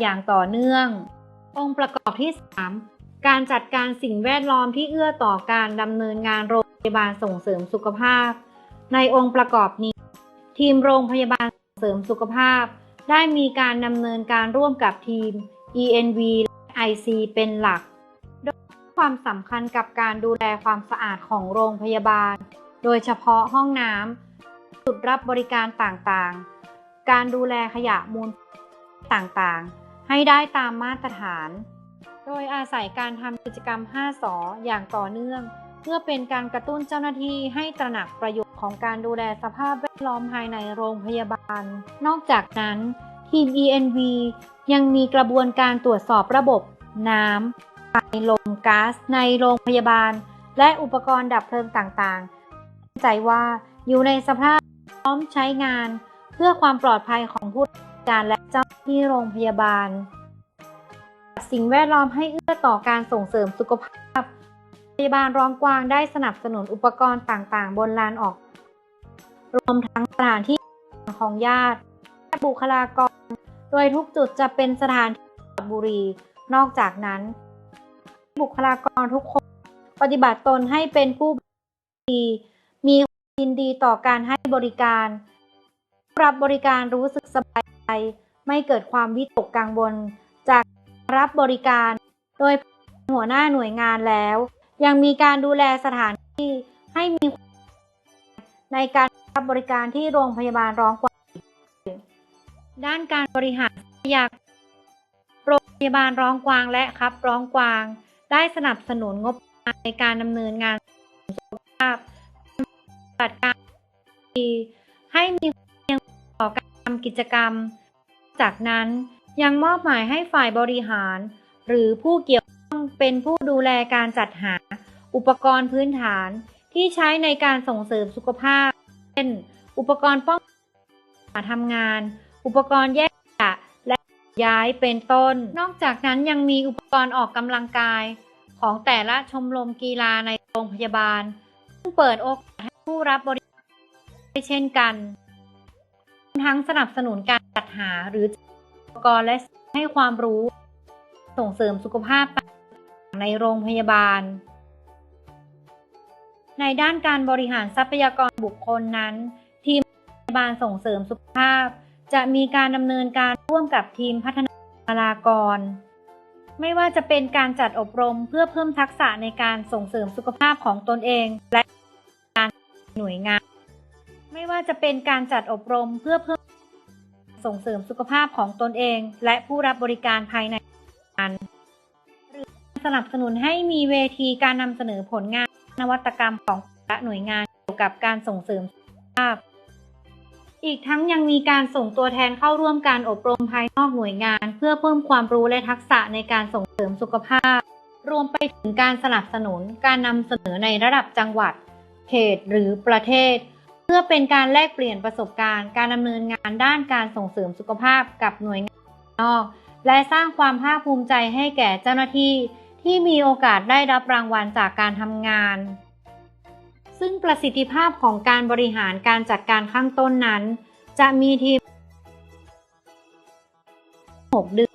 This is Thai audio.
อย่างต่อเนื่อง องค์ประกอบที่ 3 การจัดการสิ่งแวดล้อมที่เอื้อต่อการดำเนินงานโรงพยาบาลส่งเสริมสุขภาพ ในองค์ประกอบนี้ ทีมโรงพยาบาลส่งเสริมสุขภาพ ได้มีการดำเนินการร่วมกับทีม ENV และ IC เป็นหลัก โดยความสำคัญกับการดูแลความสะอาดของโรงพยาบาล โดยเฉพาะห้องน้ำจุดรับบริการต่างๆ การดูแลขยะมูลต่างๆ ให้ได้ตามมาตรฐาน โดยอาศัยการทำกิจกรรม 5สออย่างต่อเนื่อง เพื่อเป็นการกระตุ้นเจ้าหน้าที่ให้ตระหนักประโยชน์ของการดูแลสภาพแวดล้อมภายในโรงพยาบาล นอกจากนั้น ทีม ENV ยังมีกระบวนการตรวจสอบระบบ น้ำไฟลมก๊าซในโรงพยาบาล และอุปกรณ์ดับเพลิงต่างๆ ใจว่าอยู่ในสภาพพร้อมใช้งาน เพื่อความปลอดภัยของผู้รับบริการและ เจ้าหน้าที่โรงพยาบาล สิ่งแวดล้อมให้เอื้อต่อการส่งเสริมสุขภาพ พยาบาลร้องกวางได้สนับสนุนอุปกรณ์ต่างๆ บนลานออก รวมทั้งสถานที่ของญาติและบุคลากร โดยทุกจุดจะเป็นสถานที่บุรี นอกจากนั้น บุคลากรทุกคน ปฏิบัติตนให้เป็นผู้ดีมีความยินดีต่อการให้บริการรับบริการรู้สึกสบายใจ ไม่เกิดความวิตกกังวล จากรับบริการ โดยหัวหน้าหน่วยงานแล้ว ยังมีการดูแลสถานที่ให้มีในการรับบริการที่โรงพยาบาลร้องกวางด้านการบริหารทรัพยากรโรงพยาบาลร้องกวางและครับร้องกวาง ได้สนับสนุนงบในการดำเนินงานสุขภาพจัดการให้มีความเพียงต่อการทำกิจกรรม จากนั้นยังมอบหมายให้ฝ่ายบริหาร หรือผู้เกี่ยวข้องเป็นผู้ดูแลการจัดหา อุปกรณ์พื้นฐานที่ใช้ในการส่งเสริมสุขภาพ เช่น อุปกรณ์ป้องกันทำงาน อุปกรณ์แยกขยะและย้ายเป็นต้น นอกจากนั้นยังมีอุปกรณ์ออกกำลังกาย ของแต่ละชมรมกีฬาในโรงพยาบาล ซึ่งเปิดโอกาสให้ผู้รับบริการได้เช่นกัน ทั้งสนับสนุนการ จัดหาหรืออุปกรณ์และให้ความรู้ ส่งเสริมสุขภาพในโรงพยาบาล ในด้านการบริหารทรัพยากรบุคคลนั้น ทีมพยาบาลส่งเสริมสุขภาพ จะมีการดำเนินการร่วมกับทีมพัฒนาบุคลากร ไม่ว่าจะเป็นการจัดอบรมเพื่อเพิ่มทักษะในการส่งเสริมสุขภาพของตนเอง และการหน่วยงาน ไม่ว่าจะเป็นการจัดอบรมเพื่อเพิ่ม ส่งเสริมสุขภาพของตนเอง และผู้รับบริการภายในงานหรือสนับสนุนให้มีเวทีการนำเสนอผลงานนวัตกรรมของและหน่วยงานเกี่ยวกับการส่งเสริมสุขภาพ อีกทั้งยังมีการส่งตัวแทนเข้าร่วมการอบรมภายนอกหน่วยงาน เพื่อเพิ่มความรู้และทักษะในการส่งเสริมสุขภาพ รวมไปถึงการสนับสนุนการนำเสนอในระดับจังหวัด เขตหรือประเทศ พื่อเป็นการแลกเปลี่ยนประสบการณ์ การดำเนินงานด้านการส่งเสริมสุขภาพกับหน่วยงานนอก และสร้างความภาคภูมิใจให้แก่เจ้าหน้าที่ ที่มีโอกาสได้รับรางวัลจากการทำงาน ซึ่งประสิทธิภาพของการบริหารการจัดการข้างต้นนั้น จะมีทีม 6 เดือน